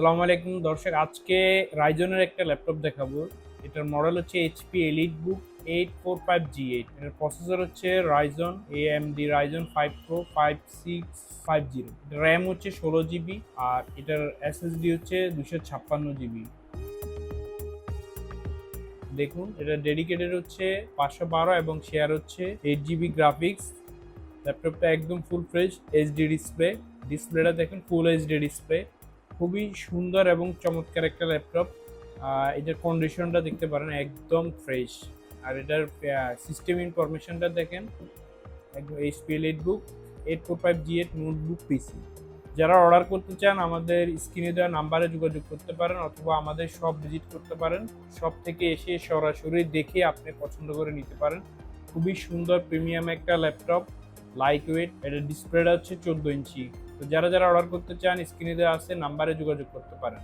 সালামু আলাইকুম। দর্শক, আজকে রাইজনের একটা ল্যাপটপ দেখাবো। এটার মডেল হচ্ছে HP elite book eight four five G eight এটার প্রসেসর হচ্ছে Ryzen A M D Ryzen five pro five six five zero RAM হচ্ছে ষোলো জিবি আর এটার এসএসডি হচ্ছে দুশো ছাপ্পান্ন জিবি দেখুন, এটা ডেডিকেটেড হচ্ছে পাঁচশো বারো এবং শেয়ার হচ্ছে এইট জিবি গ্রাফিক্স ল্যাপটপটা একদম ফুল ফ্রেশ এইচডি ডিসপ্লে ডিসপ্লেটা দেখুন ফুল এইচডি ডিসপ্লে খুবই সুন্দর এবং চমৎকার একটা ল্যাপটপ। এটার কন্ডিশনটা দেখতে পারেন একদম ফ্রেশ আর এটার সিস্টেম ইনফরমেশনটা দেখেন, একদম HP eight book eight four five G eight notebook PC যারা অর্ডার করতে চান, আমাদের স্ক্রিনে দেওয়া নাম্বারে যোগাযোগ করতে পারেন অথবা আমাদের সব ভিজিট করতে পারেন। সব থেকে এসে সরাসরি দেখে আপনি পছন্দ করে নিতে পারেন। খুবই সুন্দর প্রিমিয়াম একটা ল্যাপটপ লাইট ওয়েট এটার ডিসপ্লেটা হচ্ছে চোদ্দ ইঞ্চি। তো যারা যারা অর্ডার করতে চান স্ক্রিনে দেওয়া আছে নাম্বারে যোগাযোগ করতে পারেন।